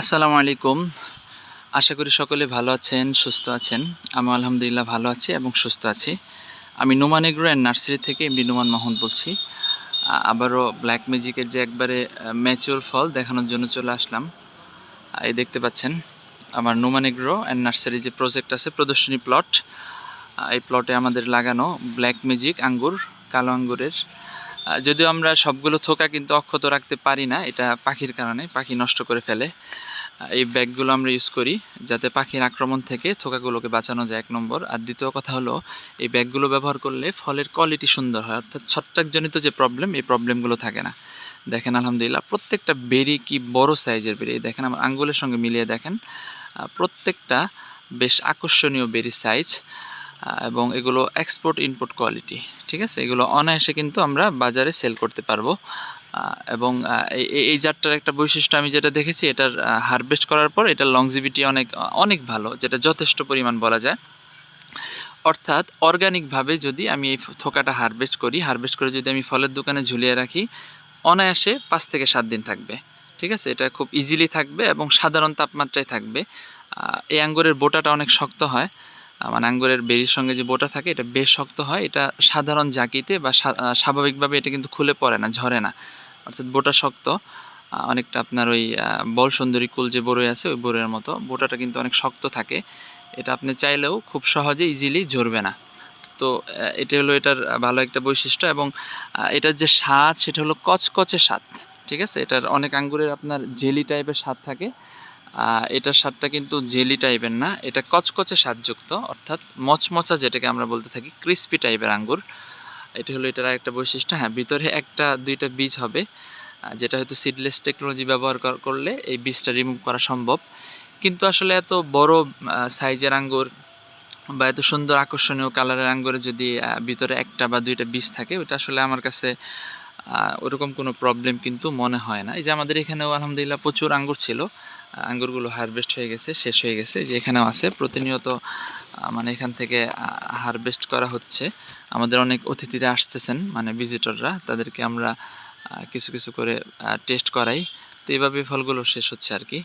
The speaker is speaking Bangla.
আসসালামু আলাইকুম। আশা করি সকলে ভালো আছেন, সুস্থ আছেন। আমি আলহামদুলিল্লাহ ভালো আছি এবং সুস্থ আছি। আমি নোমান এগ্রো অ্যান্ড নার্সারি থেকে এমডি নোমান মাহমুদ বলছি। আবারও ব্ল্যাক ম্যাজিকের যে একবারে ম্যাচুয়াল ফল দেখানোর জন্য চলে আসলাম। এই দেখতে পাচ্ছেন, আমার নোমান এগ্রো অ্যান্ড নার্সারি যে প্রজেক্ট আছে, প্রদর্শনী প্লট এই প্লটে আমাদের লাগানো ব্ল্যাক ম্যাজিক আঙ্গুর, কালো আঙ্গুরের। যদিও আমরা সবগুলো থোকা কিন্তু অক্ষত রাখতে পারি না, এটা পাখির কারণে, পাখি নষ্ট করে ফেলে। এই ব্যাগগুলো আমরা ইউজ করি যাতে পাখির আক্রমণ থেকে থোকাগুলোকে বাঁচানো যায়, এক নম্বর। আর দ্বিতীয় কথা হলো, এই ব্যাগগুলো ব্যবহার করলে ফলের কোয়ালিটি সুন্দর হয়। অর্থাৎ ছত্রাকজনিত যে প্রবলেম এই প্রবলেমগুলো থাকে না। দেখেন, আলহামদুলিল্লাহ, প্রত্যেকটা বেরি কি বড় সাইজের বেরি? দেখেন, আমার আঙ্গুলের সঙ্গে মিলিয়ে দেখেন। প্রত্যেকটা বেশ আকর্ষণীয় বেরি সাইজ এবং এগুলো এক্সপোর্ট ইনপোর্ট কোয়ালিটি ঠিক আছে? এগুলো অনায়াসে কিন্তু আমরা বাজারে সেল করতে পারব। এবং এই- জাতটার একটা বৈশিষ্ট্য আমি যেটা দেখেছি, এটার হারভেস্ট করার পর এটার লংজিভিটি অনেক অনেক ভালো, যেটা যথেষ্ট পরিমাণ বলা যায়। অর্থাৎ অর্গানিকভাবে যদি আমি এই থোকাটা হারভেস্ট করি হারভেস্ট করে যদি আমি ফলের দোকানে ঝুলিয়ে রাখি, অনায়াসে পাঁচ থেকে সাত দিন থাকবে। ঠিক আছে? এটা খুব ইজিলি থাকবে এবং সাধারণ তাপমাত্রায় থাকবে। এই আঙ্গুরের বোটাটা অনেক শক্ত হয়। মানে আঙ্গুরের বেরির সঙ্গে যে বোটা থাকে, এটা বেশ শক্ত হয়। এটা সাধারণ জাকিতে বা স্বাভাবিকভাবে এটা কিন্তু খুলে পড়ে না, ঝরে না। অর্থাৎ বোটা শক্ত। অনেকটা আপনার ওই বল সুন্দরী কুল যে বড়ই আছে, ওই বড়ইয়ের মতো। বোটাটা কিন্তু অনেক শক্ত থাকে। এটা আপনি চাইলেও খুব সহজে ইজিলি ঝরবে না। তো এটা হলো এটার ভালো একটা বৈশিষ্ট্য এবং এটার যে স্বাদ, সেটা হলো কচকচে স্বাদ। ঠিক আছে? এটার অনেক আঙ্গুরের আপনার জেলি টাইপের স্বাদ থাকে। এটার স্বাদটা কিন্তু জেলি টাইপের না। এটা কচকচে স্বাদযুক্ত, অর্থাৎ মচমচা যেটাকে আমরা বলতে থাকি ক্রিস্পি টাইপের আঙ্গুর। এটা হলো এটার একটা বৈশিষ্ট্য। হ্যাঁ ভিতরে একটা, দুইটা বীজ হবে যেটা হয়তো সিডলেস টেকনোলজি ব্যবহার করলে এই বীজটা রিমুভ করা সম্ভব। কিন্তু আসলে এত বড় সাইজের আঙ্গুর বা এত সুন্দর আকর্ষণীয় কালারের আঙ্গুরে যদি ভিতরে একটা বা দুইটা বীজ থাকে, ওটা আসলে আমার কাছে ওরকম কোনো প্রবলেম কিন্তু মনে হয় না। এই যে আমাদের এখানেও আলহামদুলিল্লাহ প্রচুর আঙ্গুর ছিল। আঙ্গুরগুলো হারভেস্ট হয়ে গেছে, শেষ হয়ে গেছে। যে এখানেও আছে, প্রতিনিয়ত মানে এখান থেকে হারভেস্ট করা হচ্ছে। আমাদের অনেক অতিথিরা আসতেছেন মানে ভিজিটররা তাদেরকে আমরা কিছু কিছু করে টেস্ট করাই। তো এইভাবে ফলগুলো শেষ হচ্ছে আর কি।